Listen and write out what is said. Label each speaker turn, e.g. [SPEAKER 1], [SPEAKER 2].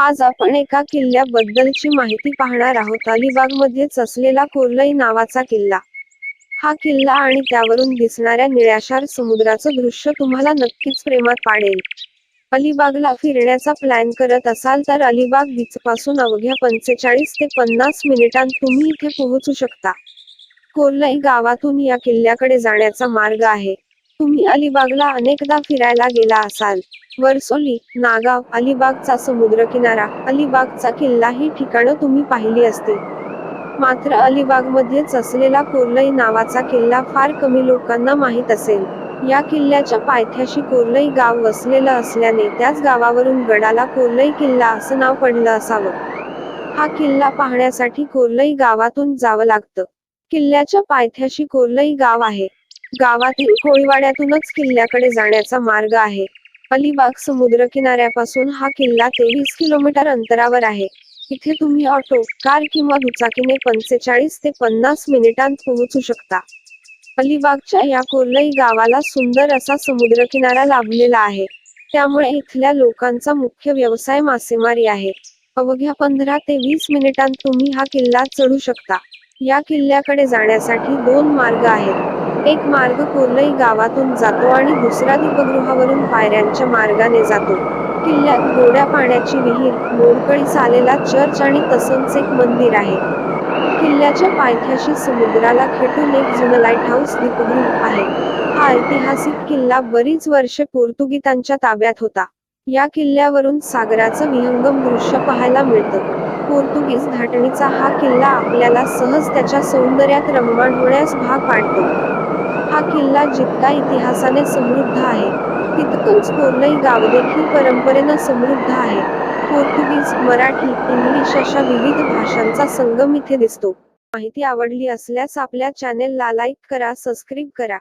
[SPEAKER 1] आज आपण एका किल्ल्याबद्दलची माहिती पाहणार आहोत. अलिबाग मध्येच असलेला कोर्लई नावाचा किल्ला. हा किल्ला आणि त्यावरून दिसणाऱ्या निळ्याशार समुद्राचं दृश्य तुम्हाला नक्कीच प्रेमात पाडेल. अलिबागला फिरण्याचा प्लॅन करत असाल तर अलिबाग बीच पासून अवघ्या पंचेचाळीस ते पन्नास मिनिटांत तुम्ही इथे पोहोचू शकता. कोर्लई गावातून या किल्ल्याकडे जाण्याचा मार्ग आहे. तुम्ही अलिबागला अनेकदा फिरायला गेला असाल. वरसोली नागाव अलिबागचा समुद्रकिनारा अलिबागचा किल्ला ही ठिकाणं तुम्ही पाहिली असतील. मात्र अलिबागमध्येच असलेला कोर्लई नावाचा किल्ला फार कमी लोकांना माहीत असेल. या किल्ल्याच्या पायथ्याशी कोर्लई गाव वसलेलं असल्याने त्याच गावावरून गडाला कोर्लई किल्ला असं नाव पडलं असावं. हा किल्ला पाहण्यासाठी कोर्लई गावातून जावं लागतं. किल्ल्याच्या पायथ्याशी कोर्लई गाव आहे. गावातील कोळीवाड्यातूनच किल्ल्याकडे जाण्याचा मार्ग आहे. अलिबाग समुद्र किनाऱ्यापासून हा किल्ला तेवीस किलोमीटर अंतरावर आहे. इथे तुम्ही ऑटो कार किंवा दुचाकीने पंचेचाळीस ते पन्नास मिनिटांत पोहोचू शकता. अलिबागच्या या कोर्लई गावाला सुंदर असा समुद्र किनारा लाभलेला आहे. त्यामुळे इथल्या लोकांचा मुख्य व्यवसाय मासेमारी आहे. अवघ्या पंधरा ते वीस मिनिटांत तुम्ही हा किल्ला चढू शकता. या किल्ल्याकडे जाण्यासाठी दोन मार्ग आहेत. एक मार्ग कोर्लई गावातून जातो आणि दुसरा दीपगृहावरून पायऱ्यांच्या मार्गाने जातो. किल्ल्यात गोड्या पाण्याची विहीर मोडकळी आलेला चर्च आणि तसंच एक मंदिर आहे. किल्ल्याच्या पायथ्याशी समुद्राला खेटून एक जुनं लाइट हाऊस दीपगृह आहे. हा ऐतिहासिक किल्ला बरीच वर्षे पोर्तुगीजांच्या ताब्यात होता. या किल्ल्यावरून सागराचं विहंगम दृश्य पाहायला मिळतं. पोर्तुगीज धाटणीचा हा किल्ला आपल्याला सहज त्याच्या सौंदर्यात रममाण होण्यास भाग पाडतो. हा किल्ला जितका इतिहासाने समृद्ध आहे तितकंच कोर्लई गाव देखील परंपरेनं समृद्ध आहे. पोर्तुगीज मराठी इंग्लिश अशा विविध भाषांचा संगम इथे दिसतो. माहिती आवडली असल्यास आपल्या चॅनेलला लाईक करा सबस्क्राईब करा.